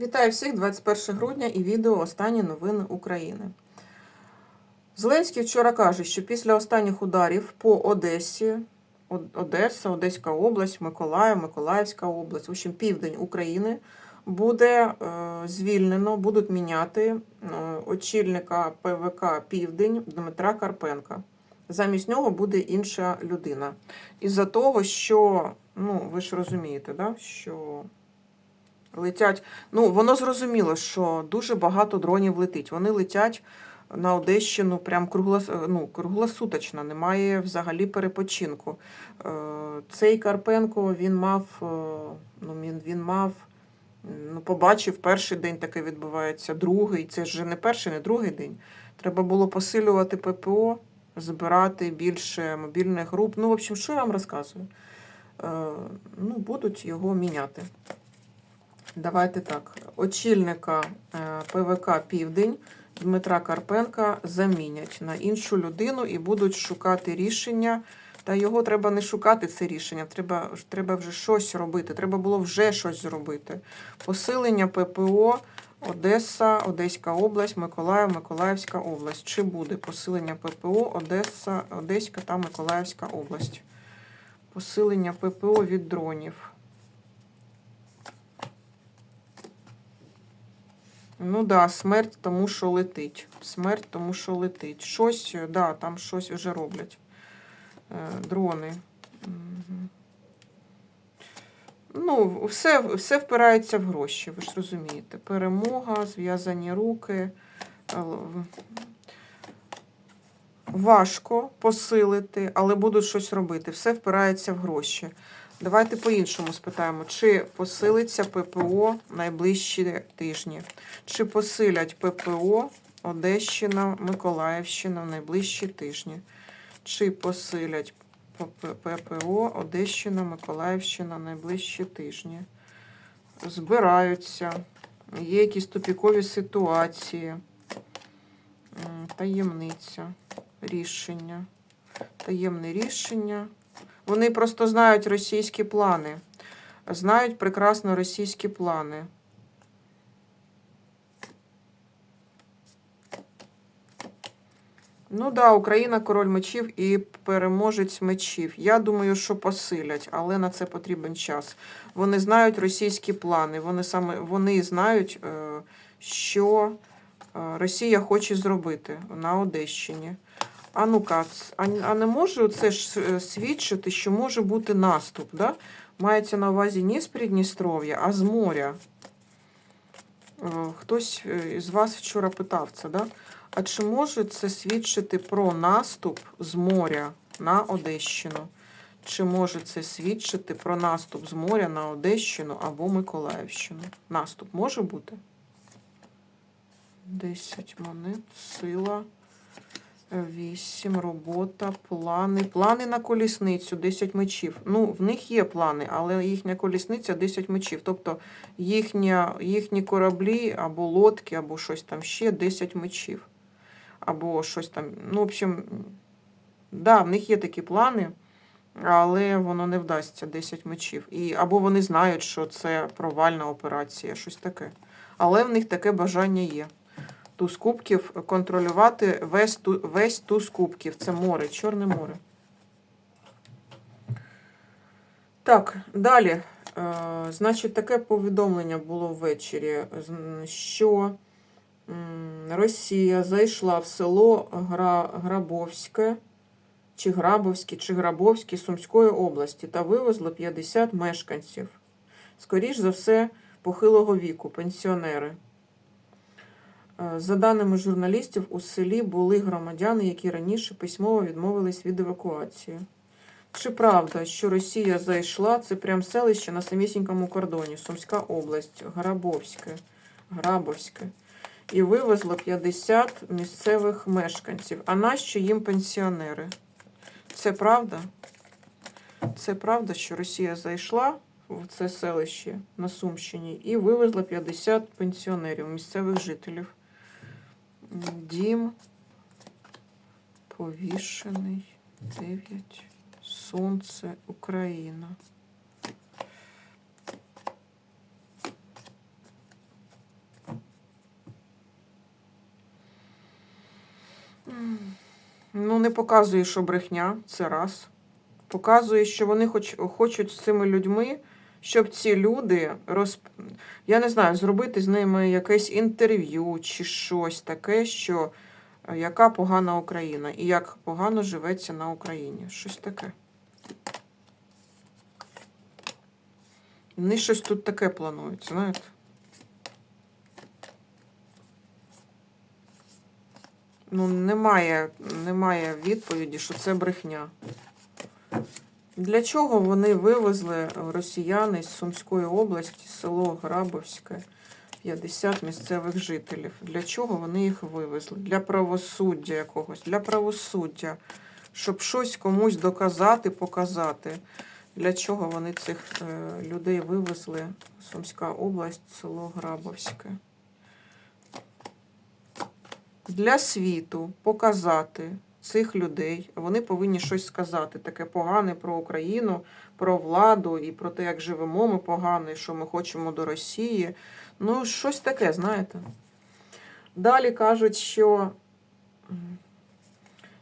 Вітаю всіх 21 грудня і відео Останні новини України. Зеленський вчора каже, що після останніх ударів по Одесі, Одеса, Одеська область, Миколаїв, Миколаївська область, в общем, південь України буде е, звільнено, будуть міняти е, очільника ПВК Південь Дмитра Карпенка. Замість нього буде інша людина. Із-за того, що, ну, ви ж розумієте, да, що летять. Ну, воно зрозуміло, що дуже багато дронів летить. Вони летять на Одещину прям круглос... ну, круглосуточно, немає взагалі перепочинку. Е, Цей Карпенко він мав, е, ну, він, він мав, ну, побачив, перший день таке відбувається, другий. Це ж не перший, не другий день. Треба було посилювати ППО, збирати більше мобільних груп. Ну, в общем, що я вам розказую? Е, Ну, будуть його міняти. Давайте так. Очільника е, ПВК Південь Дмитра Карпенка замінять на іншу людину і будуть шукати рішення. Та його треба не шукати це рішення, треба, треба вже щось робити. Треба було вже щось зробити. Посилення ППО Одеса, Одеська область, Миколаїв, Миколаївська область. Чи буде посилення ППО Одеса, Одеська та Миколаївська область? Посилення ППО від дронів. Ну да, смерть тому, що летить. Смерть тому, що летить. Щось, е, да, там щось вже роблять. Е, дрони. Ну, все, все впирається в гроші, ви ж розумієте. Перемога, зв'язані руки. Е, Важко посилити, але будуть щось робити. Все впирається в гроші. Давайте по-іншому спитаємо, чи посилиться ППО найближчі тижні? Чи посилять ППО Одещина, Миколаївщина в найближчі тижні? Чи посилять ППО Одещина, Миколаївщина в найближчі тижні? Збираються. Є якісь тупікові ситуації. Таємниця. Рішення. Таємне рішення. Вони просто знають російські плани. Знають прекрасно російські плани. Ну да, Україна король мечів і переможець мечів. Я думаю, що посилять, але на це потрібен час. Вони знають російські плани. Вони саме вони знають, е, що е, Росія хоче зробити на Одещині. А ну-ка, а, не може це ж е, свідчити, що може бути наступ, да? Мається на увазі не з Придністров'я, а з моря. Е, Хтось е, із вас вчора питав це, да? А чи може це свідчити про наступ з моря на Одещину? Чи може це свідчити про наступ з моря на Одещину або Миколаївщину? Наступ може бути? 10 монет, сила. 8, робота, плани. Плани на колісницю, 10 мечів. Ну, в них є плани, але їхня колісниця 10 мечів. Тобто їхня, їхні кораблі або лодки, або щось там ще 10 мечів. Або щось там. Ну, в общем, да, в них є такі плани, але воно не вдасться 10 мечів. І, або вони знають, що це провальна операція, щось таке. Але в них таке бажання є туз кубків контролювати весь, ту, весь туз кубків. Це море, Чорне море. Так, далі. Е, значить, таке повідомлення було ввечері, що Росія зайшла в село Гра, Грабовське, чи Грабовське, чи Грабовське Сумської області та вивезла 50 мешканців. Скоріш за все, похилого віку, пенсіонери. Е, За даними журналістів, у селі були громадяни, які раніше письмово відмовились від евакуації. Чи правда, що Росія зайшла, це прям селище на самісінькому кордоні, Сумська область, Грабовське, Грабовське, і вивезла 50 місцевих мешканців. А нащо їм пенсіонери? Це правда? Це правда, що Росія зайшла в це селище на Сумщині і вивезла 50 пенсіонерів, місцевих жителів дім, повішений, 9, сонце, Україна. Ну, не показує, що брехня, це раз. Показує, що вони хоч, хочуть з цими людьми щоб ці люди роз... я не знаю, зробити з ними якесь інтерв'ю чи щось таке, що е, яка погана Україна і як погано живеться на Україні. Щось таке. Вони щось тут таке планують, знаєте. Ну, немає, немає відповіді, що це брехня. Для чого вони вивезли росіяни з Сумської області, село Грабовське, 50 місцевих жителів? Для чого вони їх вивезли? Для правосуддя якогось, для правосуддя, щоб щось комусь доказати, показати. Для чого вони цих е, людей вивезли? Сумська область, село Грабовське. Для світу показати цих людей. Вони повинні щось сказати, таке погане про Україну, про владу і про те, як живемо ми погано, і що ми хочемо до Росії. Ну, щось таке, знаєте. Далі кажуть, що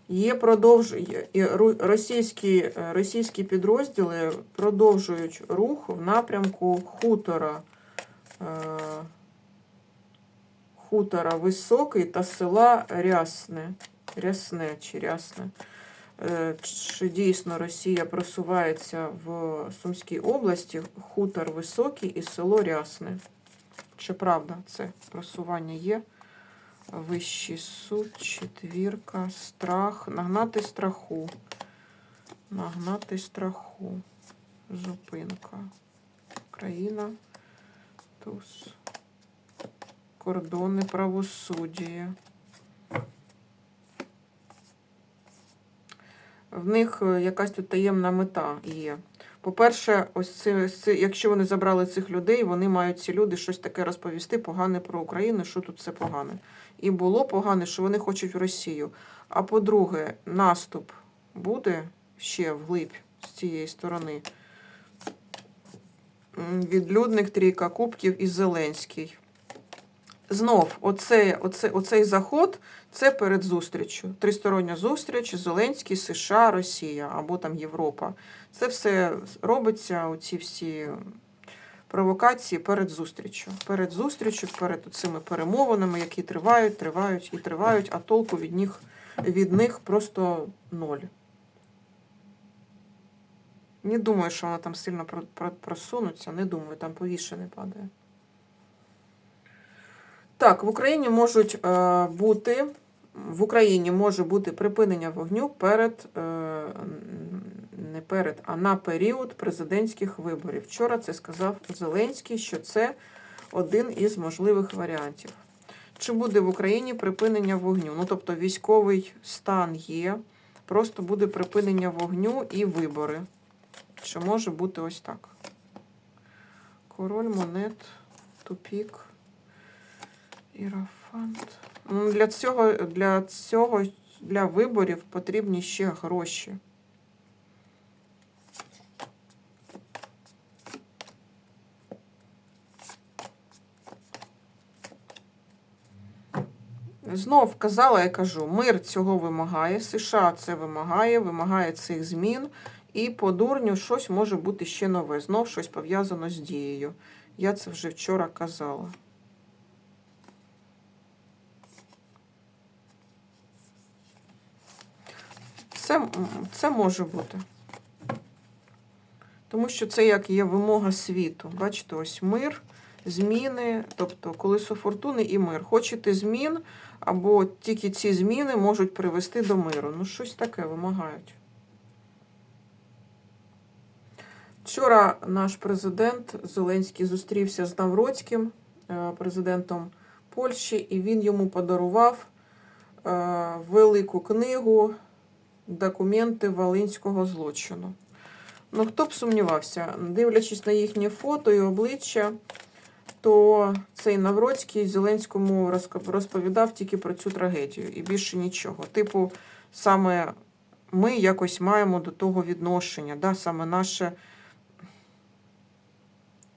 є продовж... є- і ру- російські, е, російські підрозділи продовжують рух в напрямку хутора. е, Хутора Високий та села Рясне. Рясне чи Рясне. Е, Чи дійсно Росія просувається в Сумській області, хутор Високий і село Рясне. Чи правда це просування є? Вищий суд, четвірка, страх, нагнати страху. Нагнати страху. Зупинка. Країна. Туз. Кордони правосуддя. В них е, якась тут таємна мета є. По-перше, ось це, це, якщо вони забрали цих людей, вони мають ці люди щось таке розповісти погане про Україну, що тут все погане. І було погане, що вони хочуть в Росію. А по-друге, наступ буде ще вглиб з цієї сторони. Відлюдник Трійка Кубків і Зеленський. Знов, оцей, оцей, оцей заход це перед зустрічю. Тристороння зустріч Зеленський, США, Росія або там Європа. Це все робиться, оці всі провокації перед зустрічю. Перед зустрічю, перед цими перемовинами, які тривають, тривають і тривають, а толку від них, від них просто ноль. Не думаю, що вони там сильно про- про- просунуться. Не думаю, там повіше не падає. Так, в Україні можуть е, бути в Україні може бути припинення вогню перед е, не перед, а на період президентських виборів. Вчора це сказав Зеленський, що це один із можливих варіантів. Чи буде в Україні припинення вогню? Ну, тобто військовий стан є, просто буде припинення вогню і вибори. Чи може бути ось так? Король монет, тупік. Ірафант. Для цього, для цього, для виборів потрібні ще гроші. Знов казала, я кажу, мир цього вимагає, США це вимагає, вимагає цих змін, і по дурню щось може бути ще нове. Знов щось пов'язано з дією. Я це вже вчора казала. Це, це може бути. Тому що це як є вимога світу. Бачите, ось мир, зміни, тобто колесо фортуни і мир. Хочете змін, або тільки ці зміни можуть привести до миру. Ну, щось таке вимагають. Вчора наш президент Зеленський зустрівся з Навроцьким, е, президентом Польщі, і він йому подарував е, велику книгу документи Волинського злочину. Ну, хто б сумнівався, дивлячись на їхнє фото і обличчя, то цей Навроцький Зеленському розповідав тільки про цю трагедію і більше нічого. Типу, саме ми якось маємо до того відношення, да? саме наше.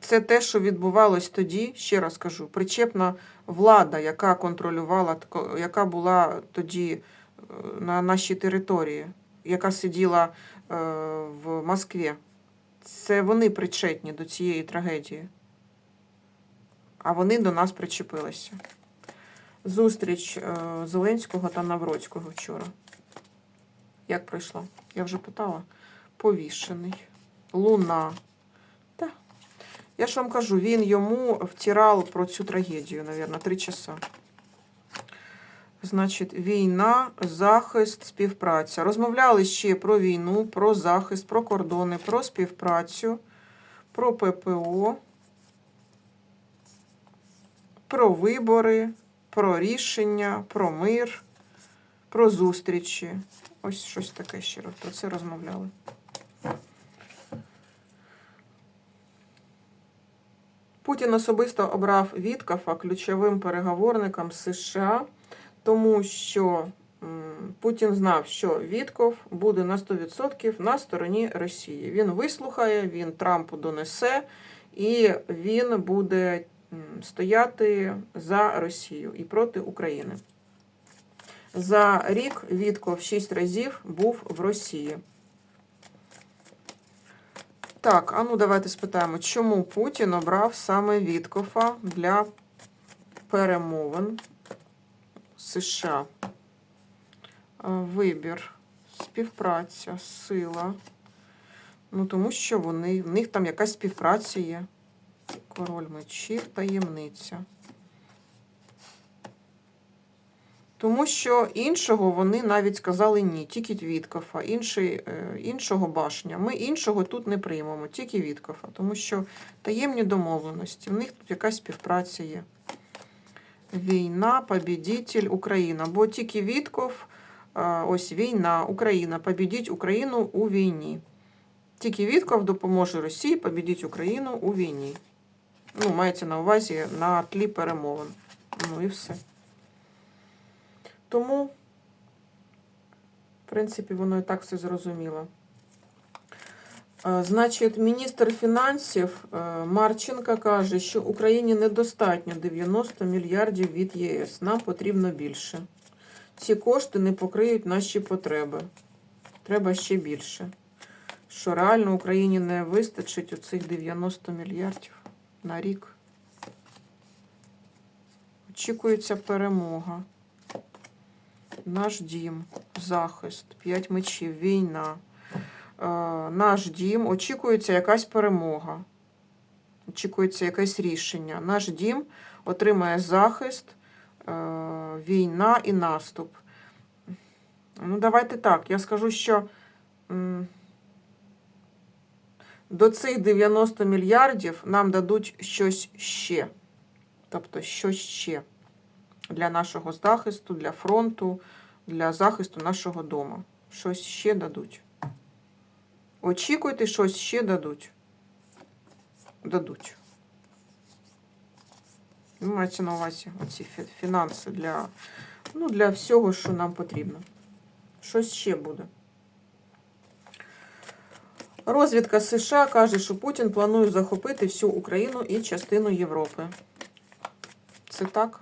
Це те, що відбувалось тоді, ще раз кажу, причепна влада, яка контролювала, яка була тоді на нашій території, яка сиділа е, в Москві. Це вони причетні до цієї трагедії. А вони до нас причепилися. Зустріч е, Зеленського та Навроцького вчора. Як пройшла? Я вже питала. Повішений. Луна. Та. Я ж вам кажу, він йому втирав про цю трагедію, мабуть, три часа. Значить, війна, захист, співпраця. Розмовляли ще про війну, про захист, про кордони, про співпрацю, про ППО, про вибори, про рішення, про мир, про зустрічі. Ось щось таке ще про це розмовляли. Путін особисто обрав Віткафа ключовим переговорником США, тому що Путін знав, що Вітков буде на 100% на стороні Росії. Він вислухає, він Трампу донесе, і він буде стояти за Росію і проти України. За рік Вітков 6 разів був в Росії. Так, а ну давайте спитаємо, чому Путін обрав саме Віткофа для перемовин США? Е, Вибір, співпраця, сила. Ну, тому що вони, в них там якась співпраця є. Король мечів, таємниця. Тому що іншого вони навіть сказали ні, тільки Віткофа, інший, е, іншого башня. Ми іншого тут не приймемо, тільки Віткофа, тому що таємні домовленості, в них тут якась співпраця є. Війна, побідітель, Україна. Бо тільки Вітков, е, ось війна, Україна, побідіть Україну у війні. Тільки Вітков допоможе Росії побідіть Україну у війні. Ну, мається на увазі на тлі перемовин. Ну і все. Тому, в принципі, воно і так все зрозуміло. Е, Значить, міністр фінансів е, Марченко каже, що Україні недостатньо 90 мільярдів від ЄС. Нам потрібно більше. Ці кошти не покриють наші потреби. Треба ще більше. Що реально Україні не вистачить оцих 90 мільярдів на рік. Очікується перемога. Наш дім, захист, п'ять мечів, війна. Е, наш дім, очікується якась перемога. Очікується якесь рішення. Наш дім отримає захист, е, війна і наступ. Ну, давайте так. Я скажу, що до цих 90 мільярдів нам дадуть щось ще. Тобто, щось ще для нашого захисту, для фронту, для захисту нашого дому. Щось ще дадуть. Очікуйте, щось ще дадуть. Дадуть. Ну, мається на увазі оці фінанси для, ну, для всього, що нам потрібно. Щось ще буде. Розвідка США каже, що Путін планує захопити всю Україну і частину Європи. Це так?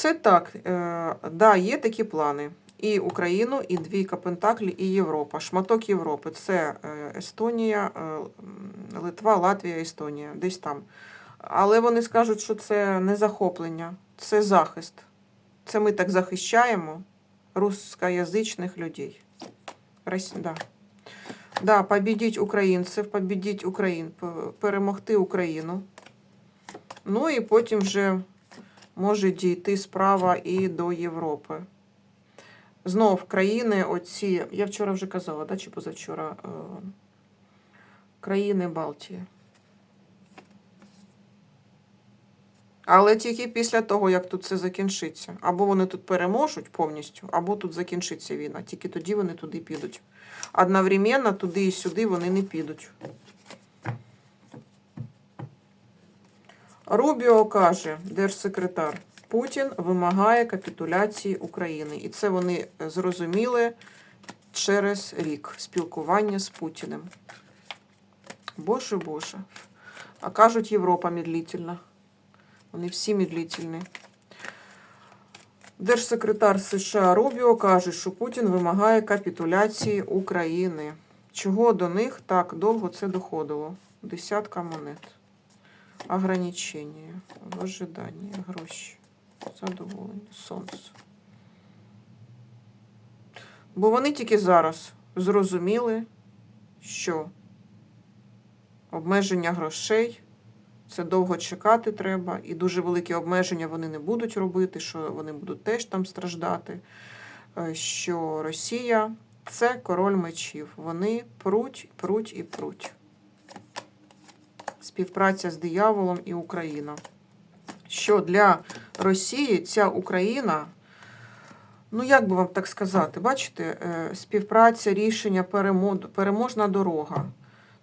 Це так. Е, да, є такі плани. І Україну, і двійка Пентаклі, і Європа. Шматок Європи. Це е, Естонія, е, Литва, Латвія, Естонія. Десь там. Але вони скажуть, що це не захоплення, це захист. Це ми так захищаємо русскоязичних людей. Рос... Да. Да, побідіть українців, побідіть Україн, перемогти Україну. Ну і потім вже може дійти справа і до Європи. Знов країни, оці, я вчора вже казала, да, чи позавчора, е, країни Балтії. Але тільки після того, як тут це закінчиться. Або вони тут переможуть повністю, або тут закінчиться війна. Тільки тоді вони туди підуть. Одновременно туди і сюди вони не підуть. Рубіо каже, держсекретар, Путін вимагає капітуляції України. І це вони зрозуміли через рік спілкування з Путіним. Боже Боже. А кажуть, Європа медлительна. Вони всі медлительні. Держсекретар США Рубіо каже, що Путін вимагає капітуляції України. Чого до них так довго це доходило? Десятка монет. Ограничення, в ожиданні, гроші, задоволення, сонце. Бо вони тільки зараз зрозуміли, що обмеження грошей це довго чекати треба, і дуже великі обмеження вони не будуть робити, що вони будуть теж там страждати. е, Що Росія це король мечів. Вони пруть, пруть і пруть. Співпраця з дияволом і Україна. Що для Росії ця Україна, ну як би вам так сказати, бачите, е, співпраця, рішення, переможна дорога.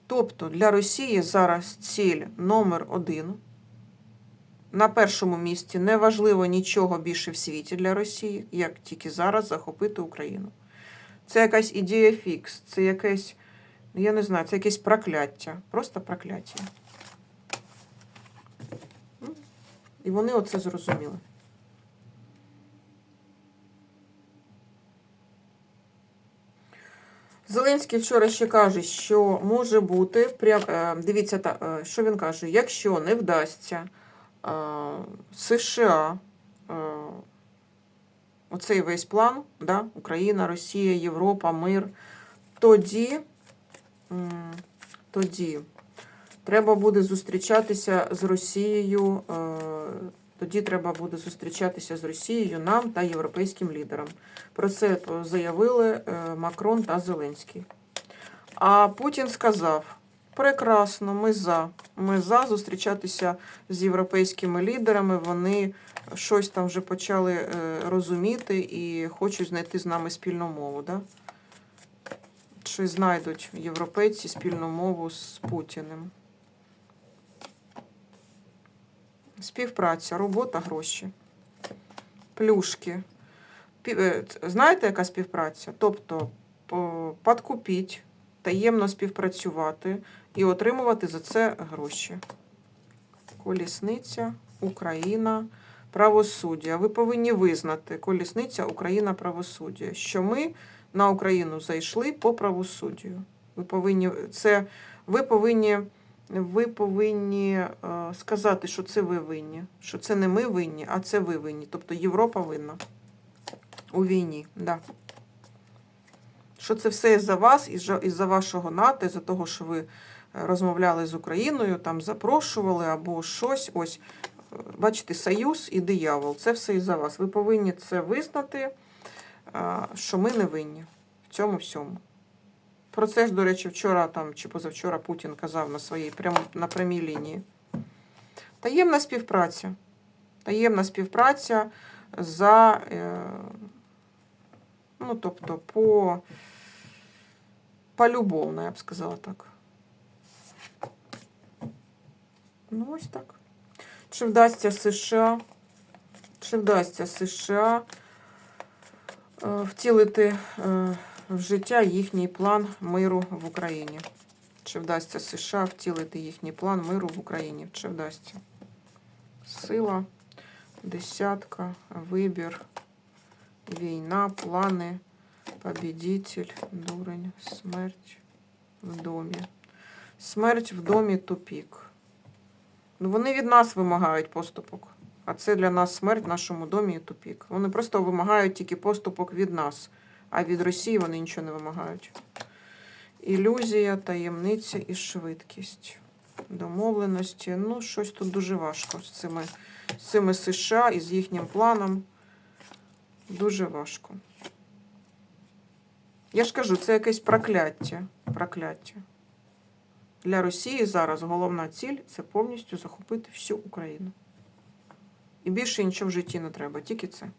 Тобто для Росії зараз ціль номер один. На першому місці неважливо нічого більше в світі для Росії, як тільки зараз захопити Україну. Це якась ідея фікс, це якесь, я не знаю, це якесь прокляття. Просто прокляття. Ну, І вони оце зрозуміли. Зеленський вчора ще каже, що може бути прям е, дивіться, е, що він каже: якщо не вдасться е, США оцей весь план, да, Україна, Росія, Європа, мир, тоді, тоді треба буде зустрічатися з Росією. е, Тоді треба буде зустрічатися з Росією нам та європейським лідерам. Про це заявили е, Макрон та Зеленський. А Путін сказав: прекрасно, ми за. Ми за зустрічатися з європейськими лідерами. Вони щось там вже почали е, розуміти і хочуть знайти з нами спільну мову. Да? Чи знайдуть європейці спільну мову з Путіним? Співпраця, робота, гроші, плюшки. Е, Знаєте, яка співпраця? Тобто по- подкупіть, таємно співпрацювати і отримувати за це гроші. Колісниця, Україна, правосуддя. Ви повинні визнати колісниця, Україна, правосуддя. Що ми на Україну зайшли по правосуддю. Ви повинні це ви повинні. Ви повинні е, сказати, що це ви винні, що це не ми винні, а це ви винні. Тобто Європа винна у війні. Да. Що це все із-за вас, із-за із-за вашого НАТО, із-за того, що ви е, розмовляли з Україною, там запрошували або щось. Ось, е, бачите, союз і диявол. Це все із-за вас. Ви повинні це визнати, що ми не винні в цьому всьому. Про це ж, до речі, вчора там чи позавчора Путін казав на своїй прям на прямій лінії. Таємна співпраця. Таємна співпраця за, е, ну, тобто, по полюбовно, я б сказала так. Ну, ось так. Чи вдасться США? Чи вдасться США е, втілити е, в життя їхній план миру в Україні? Чи вдасться США втілити їхній план миру в Україні? Чи вдасться? Сила, десятка, вибір, війна, плани, побідитель, дурень, смерть в домі. Смерть в домі тупік. Ну, вони від нас вимагають поступок. А це для нас смерть в нашому домі і тупік. Вони просто вимагають тільки поступок від нас, а від Росії вони нічого не вимагають. Ілюзія, таємниця і швидкість. Домовленості. Ну, щось тут дуже важко з цими, з цими США і з їхнім планом. Дуже важко. Я ж кажу, це якесь прокляття. Прокляття. Для Росії зараз головна ціль це повністю захопити всю Україну. І більше нічого в житті не треба, тільки це.